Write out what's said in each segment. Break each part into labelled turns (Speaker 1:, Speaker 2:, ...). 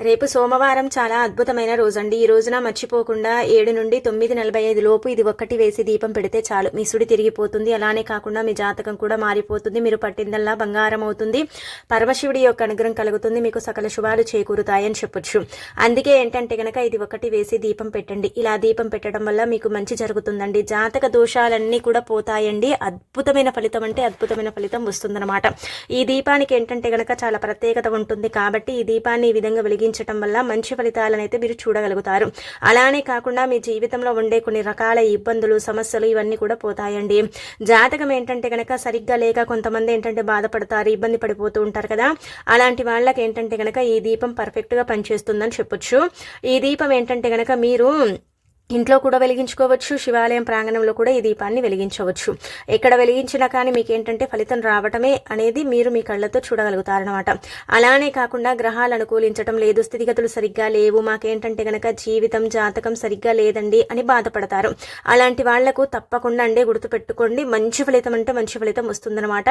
Speaker 1: రేపు సోమవారం చాలా అద్భుతమైన రోజండి. ఈ రోజున మర్చిపోకుండా ఏడు నుండి తొమ్మిది నలభై ఐదు లోపు ఇది ఒక్కటి వేసి దీపం పెడితే చాలు. మీ సుడి తిరిగిపోతుంది. అలానే కాకుండా మీ జాతకం కూడా మారిపోతుంది. మీరు పట్టిందల్లా బంగారం అవుతుంది. పరమశివుడి యొక్క అనుగ్రహం కలుగుతుంది. మీకు సకల శుభాలు చేకూరుతాయని చెప్పొచ్చు. అందుకే ఏంటంటే గనక ఇది ఒకటి వేసి దీపం పెట్టండి. ఇలా దీపం పెట్టడం వల్ల మీకు మంచి జరుగుతుందండి. జాతక దోషాలన్నీ కూడా పోతాయండి. అద్భుతమైన ఫలితం అంటే అద్భుతమైన ఫలితం వస్తుందన్నమాట. ఈ దీపానికి ఏంటంటే గనక చాలా ప్రత్యేకత ఉంటుంది. కాబట్టి ఈ దీపాన్ని ఈ విధంగా వెలిగి తగ్గించటం వల్ల మంచి ఫలితాలను అయితే మీరు చూడగలుగుతారు. అలానే కాకుండా మీ జీవితంలో ఉండే కొన్ని రకాల ఇబ్బందులు సమస్యలు ఇవన్నీ కూడా పోతాయండి. జాతకం ఏంటంటే కనుక సరిగ్గా లేక కొంతమంది ఏంటంటే బాధపడతారు ఇబ్బంది పడిపోతూ ఉంటారు కదా. అలాంటి వాళ్ళకి ఏంటంటే కనుక ఈ దీపం పర్ఫెక్ట్గా పనిచేస్తుందని చెప్పొచ్చు. ఈ దీపం ఏంటంటే కనుక మీరు ఇంట్లో కూడా వెలిగించుకోవచ్చు శివాలయం ప్రాంగణంలో కూడా ఈ దీపాన్ని వెలిగించవచ్చు. ఎక్కడ వెలిగించినా కానీ మీకు ఏంటంటే ఫలితం రావటమే అనేది మీరు మీ కళ్ళతో చూడగలుగుతారనమాట అలానే కాకుండా గ్రహాలు అనుకూలించటం లేదు స్థితిగతులు సరిగ్గా లేవు మాకేంటంటే గనక జీవితం జాతకం సరిగ్గా లేదండి అని బాధపడతారు. అలాంటి వాళ్ళకు తప్పకుండా అండి గుర్తుపెట్టుకోండి మంచి ఫలితం అంటే మంచి ఫలితం వస్తుందన్నమాట.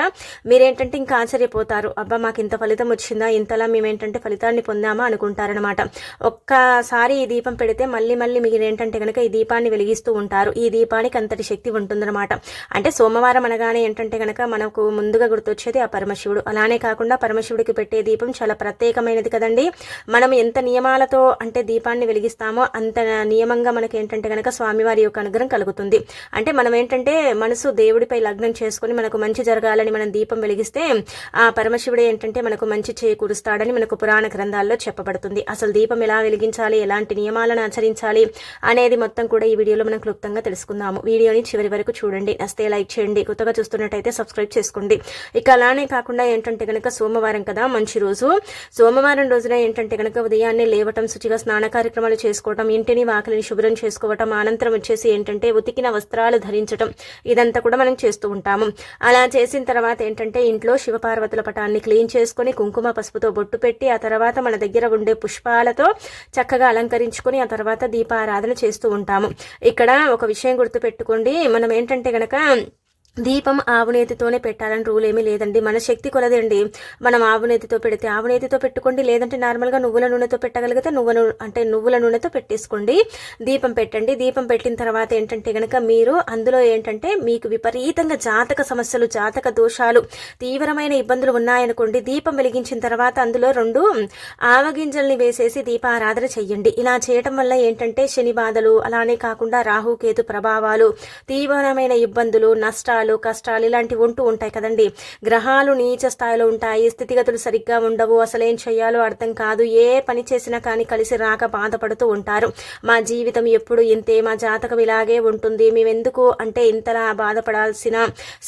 Speaker 1: మీరేంటంటే ఇంకా ఆశ్చర్యపోతారు అబ్బా మాకు ఇంత ఫలితం వచ్చిందా ఇంతలా మేమేంటంటే ఫలితాన్ని పొందామా అనుకుంటారనమాట ఒక్కసారి ఈ దీపం పెడితే మళ్ళీ మళ్ళీ మీరు ఏంటంటే కనుక ఈ దీపాన్ని వెలిగిస్తూ ఉంటారు. ఈ దీపానికి అంతటి శక్తి ఉంటుందన్నమాట. అంటే సోమవారం అనగానే ఏంటంటే కనుక మనకు ముందుగా గుర్తొచ్చేది ఆ పరమశివుడు. అలానే కాకుండా పరమశివుడికి పెట్టే దీపం చాలా ప్రత్యేకమైనది కదండి. మనం ఎంత నియమాలతో అంటే దీపాన్ని వెలిగిస్తామో అంత నియమంగా మనకి ఏంటంటే కనుక స్వామివారి యొక్క అనుగ్రహం కలుగుతుంది. అంటే మనం ఏంటంటే మనసు దేవుడిపై లగ్నం చేసుకుని మనకు మంచి జరగాలని మనం దీపం వెలిగిస్తే ఆ పరమశివుడు ఏంటంటే మనకు మంచి చేకూరుస్తాడని మనకు పురాణ గ్రంథాల్లో చెప్పబడుతుంది. అసలు దీపం ఎలా వెలిగించాలి? ఎలాంటి నియమాలను ఆచరించాలి? అనేది మొత్తం కూడా ఈ వీడియోలో మనం క్లుప్తంగా తెలుసుకుందాము. వీడియోని చివరి వరకు చూడండి. నస్తే లైక్ చేయండి. కొత్తగా చూస్తున్నట్టయితే సబ్స్క్రైబ్ చేసుకోండి. ఇక అలానే కాకుండా ఏంటంటే కనుక సోమవారం కదా మంచి రోజు. సోమవారం రోజున ఏంటంటే కనుక ఉదయాన్నే లేవటం శుచిగా స్నాన కార్యక్రమాలు చేసుకోవటం ఇంటిని వాకిలిని శుభ్రం చేసుకోవటం అనంతరం వచ్చేసి ఏంటంటే ఉతికిన వస్త్రాలు ధరించటం ఇదంతా కూడా మనం చేస్తూ ఉంటాము. అలా చేసిన తర్వాత ఏంటంటే ఇంట్లో శివపార్వతుల పటాన్ని క్లీన్ చేసుకొని కుంకుమ పసుపుతో బొట్టు పెట్టి ఆ తర్వాత మన దగ్గర ఉండే పుష్పాలతో చక్కగా అలంకరించుకొని ఆ తర్వాత దీపారాధన చేస్తూ ఉంటాము. ఇక్కడ ఒక విషయం గుర్తుపెట్టుకోండి. మనం ఏంటంటే గనక దీపం ఆవునేతితోనే పెట్టాలని రూల్ ఏమీ లేదండి. మన శక్తి కొలదండి మనం ఆవునేతితో పెడితే ఆవునేతితో పెట్టుకోండి. లేదంటే నార్మల్గా నువ్వుల నూనెతో పెట్టగలిగితే నువ్వు అంటే నువ్వుల నూనెతో పెట్టేసుకోండి. దీపం పెట్టండి. దీపం పెట్టిన తర్వాత ఏంటంటే కనుక మీరు అందులో ఏంటంటే మీకు విపరీతంగా జాతక సమస్యలు జాతక దోషాలు తీవ్రమైన ఇబ్బందులు ఉన్నాయనుకోండి. దీపం వెలిగించిన తర్వాత అందులో రెండు ఆవగింజల్ని వేసేసి దీపారాధన చెయ్యండి. ఇలా చేయటం వల్ల ఏంటంటే శని బాధలు అలానే కాకుండా రాహుకేతు ప్రభావాలు తీవ్రమైన ఇబ్బందులు నష్టాలు నష్టాలు కష్టాలు ఇలాంటివి ఉంటూ ఉంటాయి కదండి. గ్రహాలు నీచ స్థాయిలో ఉంటాయి స్థితిగతులు సరిగ్గా ఉండవు అసలు ఏం చేయాలో అర్థం కాదు ఏ పని చేసినా కానీ కలిసి రాక బాధపడుతూ ఉంటారు. మా జీవితం ఎప్పుడు ఇంతే మా జాతకం ఇలాగే ఉంటుంది. మేమెందుకు అంటే ఇంతలా బాధపడాల్సిన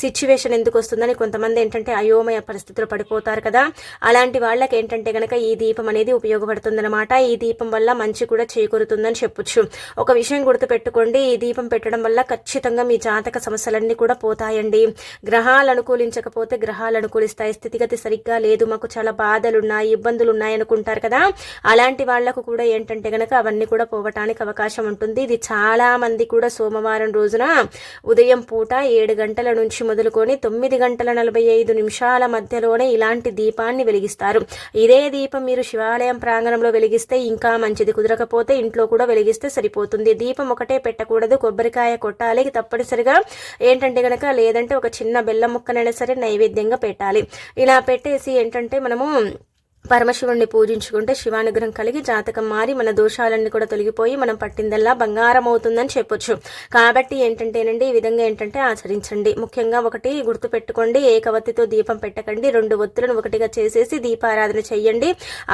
Speaker 1: సిచ్యువేషన్ ఎందుకు వస్తుందని కొంతమంది ఏంటంటే అయోమయ పరిస్థితులు పడిపోతారు కదా. అలాంటి వాళ్ళకి ఏంటంటే గనక ఈ దీపం అనేది ఉపయోగపడుతుందన్నమాట. ఈ దీపం వల్ల మంచి కూడా చేకూరుతుందని చెప్పొచ్చు. ఒక విషయం గుర్తుపెట్టుకోండి. ఈ దీపం పెట్టడం వల్ల ఖచ్చితంగా మీ జాతక సమస్యలన్నీ కూడా పోతాయి. పోతాయండి గ్రహాలు అనుకూలించకపోతే గ్రహాలు అనుకూలిస్తాయి. స్థితిగతి సరిగ్గా లేదు. మాకు చాలా బాధలు ఉన్నాయి ఇబ్బందులు ఉన్నాయి అనుకుంటారు కదా. అలాంటి వాళ్ళకు కూడా ఏంటంటే గనక అవన్నీ కూడా పోవటానికి అవకాశం ఉంటుంది. ఇది చాలా మంది కూడా సోమవారం రోజున ఉదయం పూట ఏడు గంటల నుంచి మొదలుకొని తొమ్మిది గంటల నలభై ఐదు నిమిషాల మధ్యలోనే ఇలాంటి దీపాన్ని వెలిగిస్తారు. ఇదే దీపం మీరు శివాలయం ప్రాంగణంలో వెలిగిస్తే ఇంకా మంచిది. కుదరకపోతే ఇంట్లో కూడా వెలిగిస్తే సరిపోతుంది. దీపం ఒకటే పెట్టకూడదు. కొబ్బరికాయ కొట్టాలి. తప్పనిసరిగా ఏంటంటే గనక లేదంటే ఒక చిన్న బెల్లం ముక్కనైనా సరే నైవేద్యంగా పెట్టాలి. ఇలా పెట్టేసి ఏంటంటే మనము పరమశివుణ్ణి పూజించుకుంటే శివానుగ్రహం కలిగి జాతకం మారి మన దోషాలన్నీ కూడా తొలగిపోయి మనం పట్టిందల్లా బంగారం అవుతుందని చెప్పొచ్చు. కాబట్టి ఏంటంటేనండి ఈ విధంగా ఏంటంటే ఆచరించండి. ముఖ్యంగా ఒకటి గుర్తు పెట్టుకోండి ఏకవత్తితో దీపం పెట్టకండి రెండు ఒత్తులను ఒకటిగా చేసేసి దీపారాధన చెయ్యండి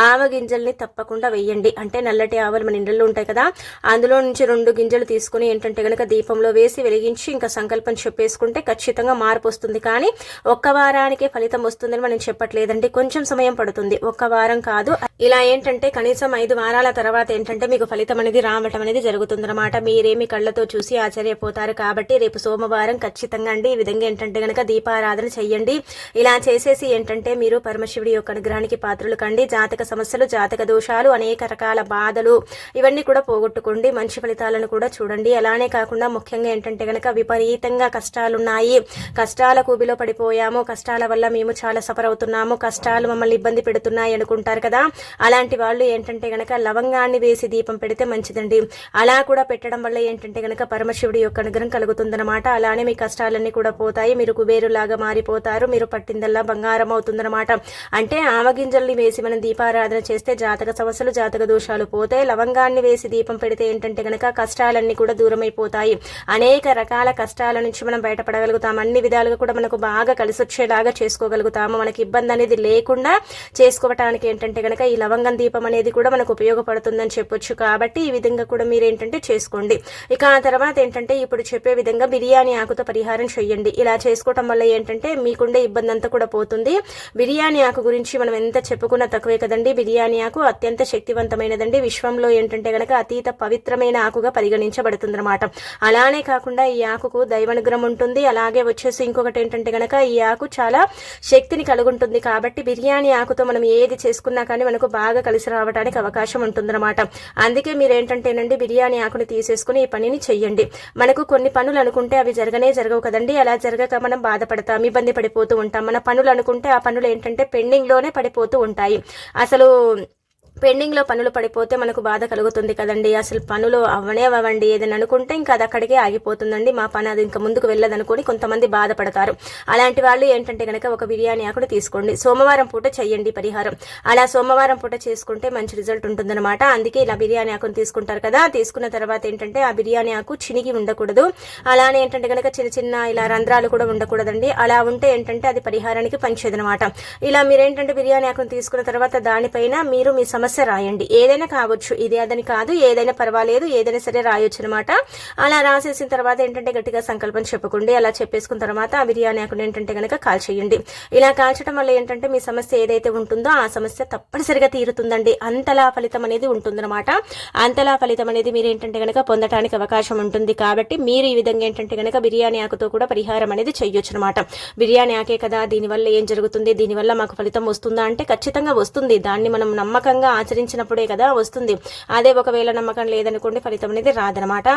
Speaker 1: ఆవ గింజల్ని తప్పకుండా వెయ్యండి అంటే నల్లటి ఆవలు మన ఇండ్లలో ఉంటాయి కదా అందులో నుంచి రెండు గింజలు తీసుకుని ఏంటంటే కనుక దీపంలో వేసి వెలిగించి ఇంకా సంకల్పం చెప్పేసుకుంటే ఖచ్చితంగా మార్పు వస్తుంది. కానీ ఒక్క వారానికే ఫలితం వస్తుందని మనం చెప్పట్లేదండి. కొంచెం సమయం పడుతుంది. ఒక ఒక వారం కాదు. ఇలా ఏంటంటే కనీసం ఐదు వారాల తర్వాత ఏంటంటే మీకు ఫలితం అనేది రావటం అనేది జరుగుతుందన్నమాట. మీరేమి కళ్ళతో చూసి ఆశ్చర్యపోతారు కాబట్టి రేపు సోమవారం ఖచ్చితంగా అండి. ఈ విధంగా ఏంటంటే కనుక దీపారాధన చెయ్యండి. ఇలా చేసేసి ఏంటంటే మీరు పరమశివుడి యొక్క అనుగ్రహానికి పాత్రలు కండి. జాతక సమస్యలు జాతక దోషాలు అనేక రకాల బాధలు ఇవన్నీ కూడా పోగొట్టుకోండి. మంచి ఫలితాలను కూడా చూడండి. అలానే కాకుండా ముఖ్యంగా ఏంటంటే గనక విపరీతంగా కష్టాలున్నాయి. కష్టాల కూబిలో పడిపోయాము. కష్టాల వల్ల మేము చాలా సఫర్ అవుతున్నాము. కష్టాలు మమ్మల్ని ఇబ్బంది పెడుతున్నాయి. ఉన్నాయి అనుకుంటారు కదా. అలాంటి వాళ్ళు ఏంటంటే గనక లవంగాన్ని వేసి దీపం పెడితే మంచిదండి. అలా కూడా పెట్టడం వల్ల ఏంటంటే గనక పరమశివుడి యొక్క అనుగ్రహం కలుగుతుందన్నమాట. అలానే మీ కష్టాలన్నీ కూడా పోతాయి. మీరు కుబేరులాగా మారిపోతారు. మీరు పట్టిందల్లా బంగారం అవుతుందన్నమాట. అంటే ఆమగింజల్ని వేసి మనం దీపారాధన చేస్తే జాతక సమస్యలు జాతక దోషాలు పోతాయి లవంగాన్ని వేసి దీపం పెడితే ఏంటంటే గనక కష్టాలన్నీ కూడా దూరం అయిపోతాయి అనేక రకాల కష్టాల నుంచి మనం బయటపడగలుగుతాం. అన్ని విధాలుగా కూడా మనకు బాగా కలిసి వచ్చేలాగా చేసుకోగలుగుతాము. మనకి ఇబ్బంది అనేది లేకుండా చేసుకో చేసుకోవటానికి ఏంటంటే కనుక ఈ లవంగం దీపం అనేది కూడా మనకు ఉపయోగపడుతుందని చెప్పొచ్చు కాబట్టి ఈ విధంగా కూడా మీరు ఏంటంటే చేసుకోండి. ఇక ఆ తర్వాత ఏంటంటే ఇప్పుడు చెప్పే విధంగా బిర్యానీ ఆకుతో పరిహారం చేయండి ఇలా చేసుకోవటం వల్ల ఏంటంటే మీకుండే ఇబ్బంది అంతా కూడా పోతుంది. బిర్యానీ ఆకు గురించి మనం ఎంత చెప్పుకున్నా తక్కువే కదండి. బిర్యానీ ఆకు అత్యంత శక్తివంతమైనదండి. విశ్వంలో ఏంటంటే గనక అతీత పవిత్రమైన ఆకుగా పరిగణించబడుతుంది అనమాట అలానే కాకుండా ఈ ఆకుకు దైవనుగ్రహం ఉంటుంది. అలాగే వచ్చేసి ఇంకొకటి ఏంటంటే గనక ఈ ఆకు చాలా శక్తిని కలుగుంటుంది కాబట్టి బిర్యానీ ఆకుతో మనం ఏ ఏది చేసుకున్నా కానీ మనకు బాగా కలిసి రావడానికి అవకాశం ఉంటుందన్నమాట. అందుకే మీరు ఏంటంటేనండి బిర్యానీ ఆకుని తీసేసుకుని ఈ పనిని చెయ్యండి. మనకు కొన్ని పనులు అనుకుంటే అవి జరగనే జరగవు కదండి. అలా జరగక మనం బాధపడతాం ఇబ్బంది పడిపోతూ ఉంటాం. మన పనులు అనుకుంటే ఆ పనులు ఏంటంటే పెండింగ్లోనే పడిపోతూ ఉంటాయి. అసలు పెండింగ్లో పనులు పడిపోతే మనకు బాధ కలుగుతుంది కదండి. అసలు పనులు అవ్వనే అవ్వండి ఏదైనా అనుకుంటే ఇంకా అది అక్కడికే ఆగిపోతుందండి. మా పని అది ఇంకా ముందుకు వెళ్ళదనుకొని కొంతమంది బాధపడతారు. అలాంటి వాళ్ళు ఏంటంటే కనుక ఒక బిర్యానీ ఆకుడు తీసుకోండి. సోమవారం పూట చెయ్యండి పరిహారం. అలా సోమవారం పూట చేసుకుంటే మంచి రిజల్ట్ ఉంటుందన్నమాట. అందుకే ఇలా బిర్యానీ ఆకును తీసుకుంటారు కదా. తీసుకున్న తర్వాత ఏంటంటే ఆ బిర్యానీ ఆకు చినిగి ఉండకూడదు. అలానే ఏంటంటే కనుక చిన్న చిన్న ఇలా రంధ్రాలు కూడా ఉండకూడదండి. అలా ఉంటే ఏంటంటే అది పరిహారానికి పనిచేదనమాట ఇలా మీరేంటంటే బిర్యానీ ఆకును తీసుకున్న తర్వాత దానిపైన మీరు మీ సమస్య సమస్య రాయండి. ఏదైనా కావచ్చు. ఇది అదని కాదు ఏదైనా పర్వాలేదు ఏదైనా సరే రాయొచ్చు అనమాట అలా రాసేసిన తర్వాత ఏంటంటే గట్టిగా సంకల్పం చెప్పుకోండి. అలా చెప్పేసుకున్న తర్వాత ఆ బిర్యానీ అక్కడ ఏంటంటే కనుక కాల్చేయండి. ఇలా కాల్చడం వల్ల ఏంటంటే మీ సమస్య ఏదైతే ఉంటుందో ఆ సమస్య తప్పనిసరిగా తీరుతుందండి. అంతలా ఫలితం అనేది ఉంటుందన్నమాట. అంతలా ఫలితం అనేది మీరు ఏంటంటే కనుక పొందడానికి అవకాశం ఉంటుంది కాబట్టి మీరు ఈ విధంగా ఏంటంటే కనుక బిర్యానీ ఆకుతో కూడా పరిహారం అనేది చెయ్యొచ్చు అనమాట బిర్యానీ ఆకే కదా దీనివల్ల ఏం జరుగుతుంది? దీనివల్ల మాకు ఫలితం వస్తుందా? అంటే ఖచ్చితంగా వస్తుంది. దాన్ని మనం నమ్మకంగా ఆచరించినప్పుడే కదా వస్తుంది. అదే ఒకవేళ నమ్మకం లేదనుకోండి ఫలితం అనేది రాదనమాట.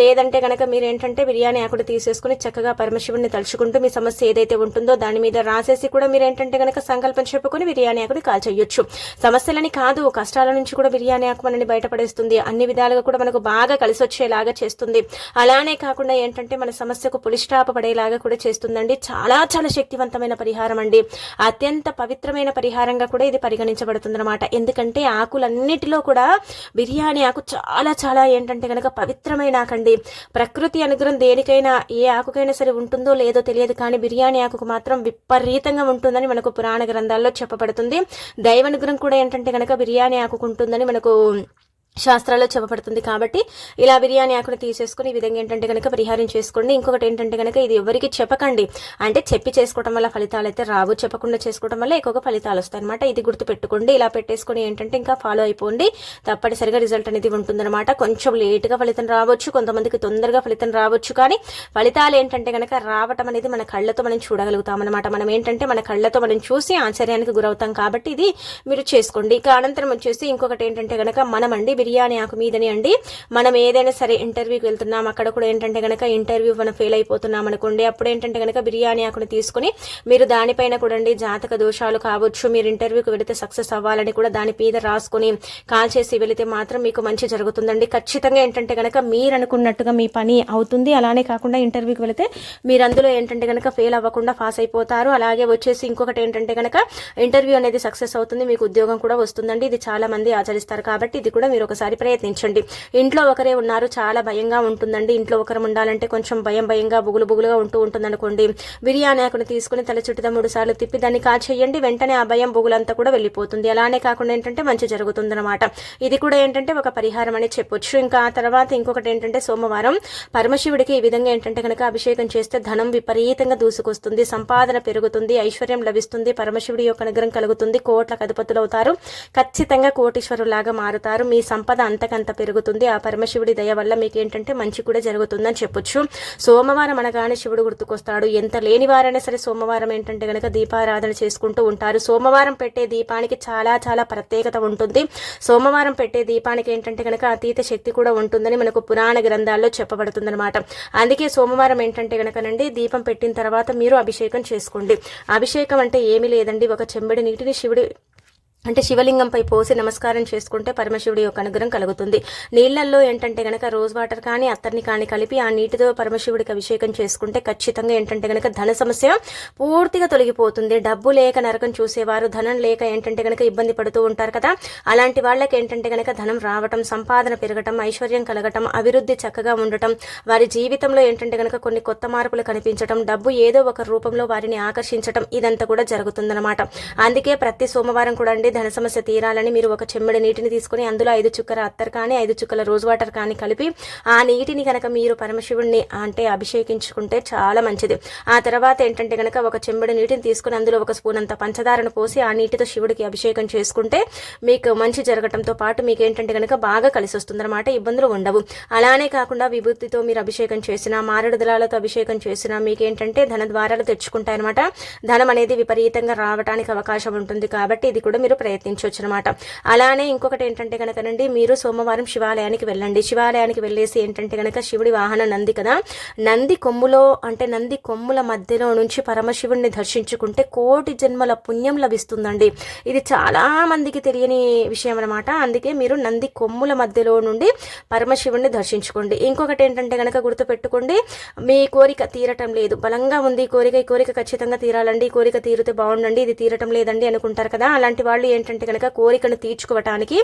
Speaker 1: లేదంటే కనుక మీరు ఏంటంటే బిర్యానీ ఆకుడు తీసేసుకుని చక్కగా పరమశివుడిని తలుచుకుంటూ మీ సమస్య ఏదైతే ఉంటుందో దాని మీద రాసేసి కూడా మీరు ఏంటంటే కనుక సంకల్పం చెప్పుకొని బిర్యానీ ఆకుని కాల్ చేయొచ్చు సమస్యలని కాదు కష్టాల నుంచి కూడా బిర్యానీ ఆకు మనని బయటపడేస్తుంది. అన్ని విధాలుగా కూడా మనకు బాగా కలిసి వచ్చేలాగా చేస్తుంది. అలానే కాకుండా ఏంటంటే మన సమస్యకు పులిష్టాప పడేలాగా కూడా చేస్తుందండి. చాలా చాలా శక్తివంతమైన పరిహారం అండి. అత్యంత పవిత్రమైన పరిహారంగా కూడా ఇది పరిగణించబడుతుంది అనమాట ఏంటంటే ఆకులన్నిటిలో కూడా బిర్యానీ ఆకు చాలా చాలా ఏంటంటే కనుక పవిత్రమైన ఆకండి. ప్రకృతి అనుగ్రహం దేనికైనా ఏ ఆకుకైనా సరే ఉంటుందో లేదో తెలియదు కానీ బిర్యానీ ఆకుకు మాత్రం విపరీతంగా ఉంటుందని మనకు పురాణ గ్రంథాల్లో చెప్పబడుతుంది. దైవనుగ్రహం కూడా ఏంటంటే కనుక బిర్యానీ ఆకుకు ఉంటుందని మనకు శాస్త్రాల్లో చెప్పబడుతుంది కాబట్టి ఇలా బిర్యానీ ఆకును తీసేసుకుని ఈ విధంగా ఏంటంటే కనుక పరిహారం చేసుకోండి. ఇంకొకటి ఏంటంటే కనుక ఇది ఎవరికి చెప్పకండి. అంటే చెప్పి చేసుకోవడం వల్ల ఫలితాలు అయితే రావు. చెప్పకుండా చేసుకోవడం వల్ల ఎక్కువగా ఫలితాలు వస్తాయి అనమాట ఇది గుర్తు పెట్టుకోండి ఇలా పెట్టేసుకుని ఏంటంటే ఇంకా ఫాలో అయిపోండి. తప్పనిసరిగా రిజల్ట్ అనేది ఉంటుందన్నమాట. కొంచెం లేటుగా ఫలితం రావచ్చు. కొంతమందికి తొందరగా ఫలితం రావచ్చు. కానీ ఫలితాలు ఏంటంటే కనుక రావటం అనేది మన కళ్ళతో మనం చూడగలుగుతాం అనమాట మనం ఏంటంటే మన కళ్ళతో మనం చూసి ఆశ్చర్యానికి గురవుతాం కాబట్టి ఇది మీరు చేసుకోండి. ఇక అనంతరం వచ్చేసి ఇంకొకటి ఏంటంటే కనుక మనమండి బిర్యానీ బిర్యానీ ఆకు మీదని అండి. మనం ఏదైనా సరే ఇంటర్వ్యూకి వెళ్తున్నాం అక్కడ కూడా ఏంటంటే కనుక ఇంటర్వ్యూ మనం ఫెయిల్ అయిపోతున్నాం అనుకోండి అప్పుడు ఏంటంటే కనుక బిర్యానీ ఆకుని తీసుకుని మీరు దానిపైన కూడా అండి జాతక దోషాలు కావచ్చు మీరు ఇంటర్వ్యూకి వెళితే సక్సెస్ అవ్వాలని కూడా దాని మీద రాసుకొని కాల్ చేసి వెళితే మాత్రం మీకు మంచి జరుగుతుందండి. ఖచ్చితంగా ఏంటంటే కనుక మీరు అనుకున్నట్టుగా మీ పని అవుతుంది. అలానే కాకుండా ఇంటర్వ్యూకి వెళితే మీరు అందులో ఏంటంటే కనుక ఫెయిల్ అవ్వకుండా పాస్ అయిపోతారు. అలాగే వచ్చేసి ఇంకొకటి ఏంటంటే కనుక ఇంటర్వ్యూ అనేది సక్సెస్ అవుతుంది మీకు ఉద్యోగం కూడా వస్తుందండి. ఇది చాలా మంది ఆచరిస్తారు కాబట్టి ఇది కూడా మీరు ఒకసారి ప్రయత్నించండి. ఇంట్లో ఒకరే ఉన్నారు చాలా భయంగా ఉంటుందండి. ఇంట్లో ఒకరు ఉండాలంటే కొంచెం భయం భయంగా బుగులు బుగులుగా ఉంటూ ఉంటుంది అనుకోండి బిర్యానీ ఆకుని తీసుకుని తల చుట్టూ మూడు సార్లు తిప్పి దాన్ని కాచేయండి వెంటనే ఆ భయం బుగులంతా కూడా వెళ్ళిపోతుంది. అలానే కాకుండా ఏంటంటే మంచి జరుగుతుందన్నమాట. ఇది కూడా ఏంటంటే ఒక పరిహారం అని చెప్పొచ్చు. ఇంకా ఆ తర్వాత ఇంకొకటి ఏంటంటే సోమవారం పరమశివుడికి ఈ విధంగా ఏంటంటే కనుక అభిషేకం చేస్తే ధనం విపరీతంగా దూసుకొస్తుంది. సంపాదన పెరుగుతుంది ఐశ్వర్యం లభిస్తుంది పరమశివుడి యొక్క అనుగ్రహం కలుగుతుంది కోట్ల అధిపతులు అవుతారు ఖచ్చితంగా కోటీశ్వరులాగా మారుతారు. మీ సం సంపద అంతకంత పెరుగుతుంది. ఆ పరమశివుడి దయ వల్ల మీకు ఏంటంటే మంచి కూడా జరుగుతుందని చెప్పొచ్చు. సోమవారం అనగానే శివుడు గుర్తుకొస్తాడు. ఎంత లేని వారైనా సరే సోమవారం ఏంటంటే కనుక దీపారాధన చేసుకుంటూ ఉంటారు. సోమవారం పెట్టే దీపానికి చాలా చాలా ప్రత్యేకత ఉంటుంది. సోమవారం పెట్టే దీపానికి ఏంటంటే కనుక అతీత శక్తి కూడా ఉంటుందని మనకు పురాణ గ్రంథాల్లో చెప్పబడుతుందన్నమాట. అందుకే సోమవారం ఏంటంటే కనుకనండి దీపం పెట్టిన తర్వాత మీరు అభిషేకం చేసుకోండి. అభిషేకం అంటే ఏమీ లేదండి. ఒక చెంబడి నీటిని శివుడి అంటే శివలింగంపై పోసి నమస్కారం చేసుకుంటే పరమశివుడి యొక్క అనుగ్రహం కలుగుతుంది. నీళ్ళల్లో ఏంటంటే గనక రోజ్ వాటర్ కానీ అత్తర్ని కానీ కలిపి ఆ నీటితో పరమశివుడికి అభిషేకం చేసుకుంటే ఖచ్చితంగా ఏంటంటే గనక ధన సమస్య పూర్తిగా తొలగిపోతుంది. డబ్బు లేక నరకం చూసేవారు ధనం లేక ఏంటంటే గనక ఇబ్బంది పడుతూ ఉంటారు కదా. అలాంటి వాళ్ళకి ఏంటంటే గనక ధనం రావటం సంపాదన పెరగటం ఐశ్వర్యం కలగటం అభివృద్ధి చక్కగా ఉండటం వారి జీవితంలో ఏంటంటే గనక కొన్ని కొత్త మార్పులు కనిపించటం డబ్బు ఏదో ఒక రూపంలో వారిని ఆకర్షించటం ఇదంతా కూడా జరుగుతుందన్నమాట. అందుకే ప్రతి సోమవారం కూడా అండి ధన సమస్య తీరాలని మీరు ఒక చెమ్మడి నీటిని తీసుకుని అందులో ఐదు చుక్కల అత్తర్ కానీ ఐదు చుక్కల రోజ్ వాటర్ కానీ కలిపి ఆ నీటిని కనుక మీరు పరమశివుడిని అంటే అభిషేకించుకుంటే చాలా మంచిది. ఆ తర్వాత ఏంటంటే కనుక ఒక చెంబడి నీటిని తీసుకుని అందులో ఒక స్పూన్ అంత పంచదారను పోసి ఆ నీటితో శివుడికి అభిషేకం చేసుకుంటే మీకు మంచి జరగటంతో పాటు మీకు ఏంటంటే కనుక బాగా కలిసి వస్తుందన్నమాట ఇబ్బందులు ఉండవు. అలానే కాకుండా విభూతితో మీరు అభిషేకం చేసినా మారడు దళాలతో అభిషేకం చేసినా మీకేంటంటే ధన ద్వారాలు తెచ్చుకుంటాయన్నమాట. ధనం అనేది విపరీతంగా రావడానికి అవకాశం ఉంటుంది కాబట్టి ఇది కూడా మీరు ప్రయత్నించవచ్చు అనమాట అలానే ఇంకొకటి ఏంటంటే కనుకనండి మీరు సోమవారం శివాలయానికి వెళ్ళండి. శివాలయానికి వెళ్ళేసి ఏంటంటే కనుక శివుడి వాహన నంది కదా నంది కొమ్ములో అంటే నంది కొమ్ముల మధ్యలో నుంచి పరమశివుడిని దర్శించుకుంటే కోటి జన్మల పుణ్యం లభిస్తుందండి. ఇది చాలా మందికి తెలియని విషయం అనమాట అందుకే మీరు నంది కొమ్ముల మధ్యలో నుండి పరమశివుడిని దర్శించుకోండి. ఇంకొకటి ఏంటంటే కనుక గుర్తుపెట్టుకోండి మీ కోరిక తీరటం లేదు. బలంగా ఉంది ఈ కోరిక ఈ కోరిక ఖచ్చితంగా తీరాలండి. ఈ కోరిక తీరితే బాగుండండి ఇది తీరటం లేదండి అనుకుంటారు కదా అలాంటి వాళ్ళు ఏంటంటే కనుక కోరికను తీర్చుకోవటానికి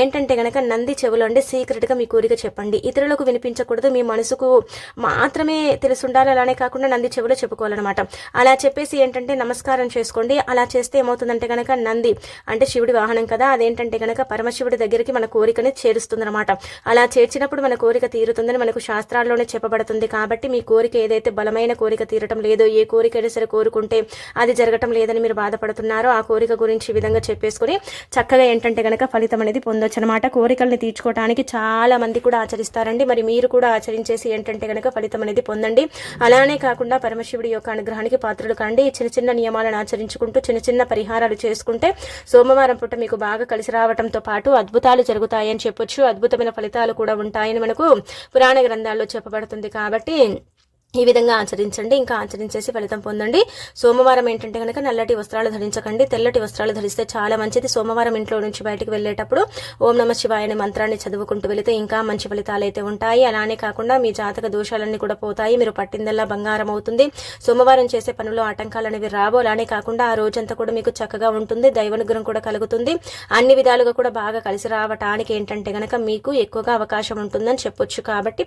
Speaker 1: ఏంటంటే కనుక నంది చెవులు అంటే సీక్రెట్గా మీ కోరిక చెప్పండి. ఇతరులకు వినిపించకూడదు మీ మనసుకు మాత్రమే తెలిసి ఉండాలి అలానే కాకుండా నంది చెవులో చెప్పుకోవాలన్నమాట. అలా చెప్పేసి ఏంటంటే నమస్కారం చేసుకోండి. అలా చేస్తే ఏమవుతుందంటే కనుక నంది అంటే శివుడి వాహనం కదా అదేంటంటే కనుక పరమశివుడి దగ్గరికి మన కోరికని చేరుస్తుందన్నమాట. అలా చేర్చినప్పుడు మన కోరిక తీరుతుందని మనకు శాస్త్రాల్లోనే చెప్పబడుతుంది. కాబట్టి మీ కోరిక ఏదైతే బలమైన కోరిక తీరటం లేదో ఏ కోరిక అయినా సరే కోరుకుంటే అది జరగటం లేదని మీరు బాధపడుతున్నారో ఆ కోరిక గురించి ఈ విధంగా చేసుకుని చక్కగా ఏంటంటే కనుక ఫలితం అనేది పొందొచ్చు అనమాట కోరికల్ని తీర్చుకోవడానికి చాలా మంది కూడా ఆచరిస్తారండి. మరి మీరు కూడా ఆచరించేసి ఏంటంటే కనుక ఫలితం అనేది పొందండి. అలానే కాకుండా పరమశివుడి యొక్క అనుగ్రహానికి పాత్రలు కండి. చిన్న చిన్న నియమాలను ఆచరించుకుంటూ చిన్న చిన్న పరిహారాలు చేసుకుంటే సోమవారం పూట మీకు బాగా కలిసి రావడంతో పాటు అద్భుతాలు జరుగుతాయని చెప్పొచ్చు. అద్భుతమైన ఫలితాలు కూడా ఉంటాయని మనకు పురాణ గ్రంథాల్లో చెప్పబడుతుంది కాబట్టి ఈ విధంగా ఆచరించండి. ఇంకా ఆచరించేసి ఫలితం పొందండి. సోమవారం ఏంటంటే కనుక నల్లటి వస్త్రాలు ధరించకండి. తెల్లటి వస్త్రాలు ధరిస్తే చాలా మంచిది. సోమవారం ఇంట్లో నుంచి బయటకు వెళ్ళేటప్పుడు ఓం నమ శివాయ అనే మంత్రాన్ని చదువుకుంటూ వెళితే ఇంకా మంచి ఫలితాలు అయితే ఉంటాయి. అలానే కాకుండా మీ జాతక దోషాలన్నీ కూడా పోతాయి. మీరు పట్టిందల్లా బంగారం అవుతుంది. సోమవారం చేసే పనులు ఆటంకాలు అనేవి రావు. అలానే కాకుండా ఆ రోజంతా కూడా మీకు చక్కగా ఉంటుంది. దైవనుగ్రహం కూడా కలుగుతుంది. అన్ని విధాలుగా కూడా బాగా కలిసి రావటానికి ఏంటంటే కనుక మీకు ఎక్కువగా అవకాశం ఉంటుందని చెప్పొచ్చు కాబట్టి